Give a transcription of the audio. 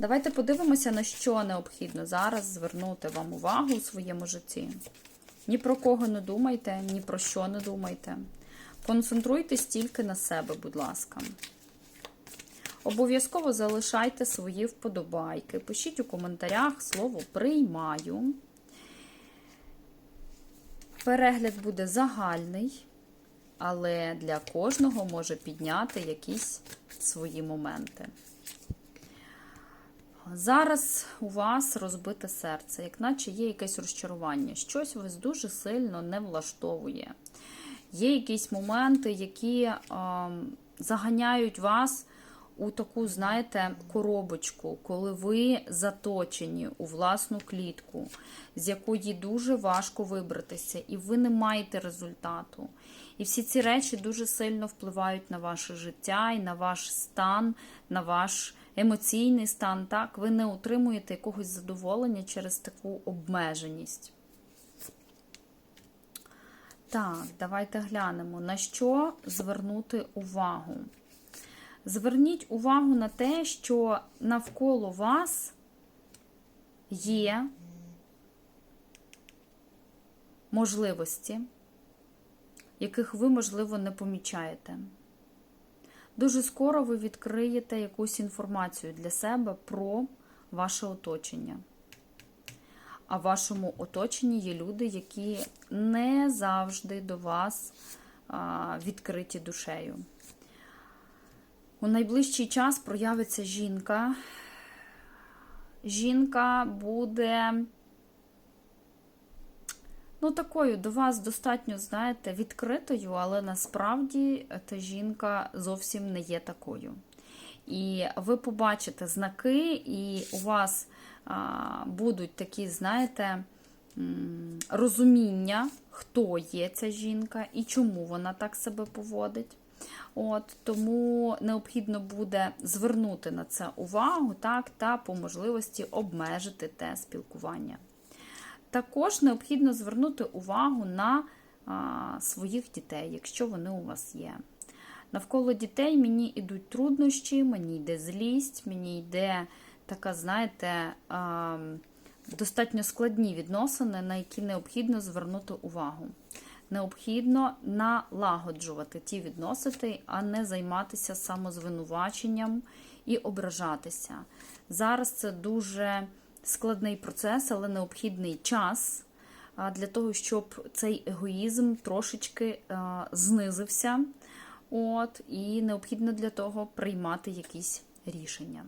Давайте подивимося, на що необхідно зараз звернути вам увагу у своєму житті. Ні про кого не думайте, ні про що не думайте. Концентруйтесь тільки на себе, будь ласка. Обов'язково залишайте свої вподобайки. Пишіть у коментарях слово приймаю. Перегляд буде загальний, але для кожного може підняти якісь свої моменти. Зараз у вас розбите серце, як наче є якесь розчарування. Щось вас дуже сильно не влаштовує. Є якісь моменти, які е, заганяють вас у таку, знаєте, коробочку, коли ви заточені у власну клітку, з якої дуже важко вибратися, і ви не маєте результату. І всі ці речі дуже сильно впливають на ваше життя і на ваш стан, на ваш емоційний стан. Так, ви не отримуєте якогось задоволення через таку обмеженість. Так, давайте глянемо, на що звернути увагу. Зверніть увагу на те, що навколо вас є можливості, яких ви, можливо, не помічаєте. Дуже скоро ви відкриєте якусь інформацію для себе про ваше оточення. А в вашому оточенні є люди, які не завжди до вас відкриті душею. У найближчий час проявиться жінка. Жінка буде, ну, такою до вас достатньо, знаєте, відкритою, але насправді та жінка зовсім не є такою. І ви побачите знаки, і у вас а, будуть такі, знаєте, розуміння, хто є ця жінка і чому вона так себе поводить. От, Тому необхідно буде звернути на це увагу так, та по можливості обмежити те спілкування. Також необхідно звернути увагу на а, своїх дітей, якщо вони у вас є. Навколо дітей мені йдуть труднощі, мені йде злість, мені йде така, знаєте, а, достатньо складні відносини, на які необхідно звернути увагу необхідно налагоджувати ті відносини, а не займатися самозвинуваченням і ображатися. Зараз це дуже складний процес, але необхідний час для того, щоб цей егоїзм трошечки знизився. От, І необхідно для того приймати якісь рішення.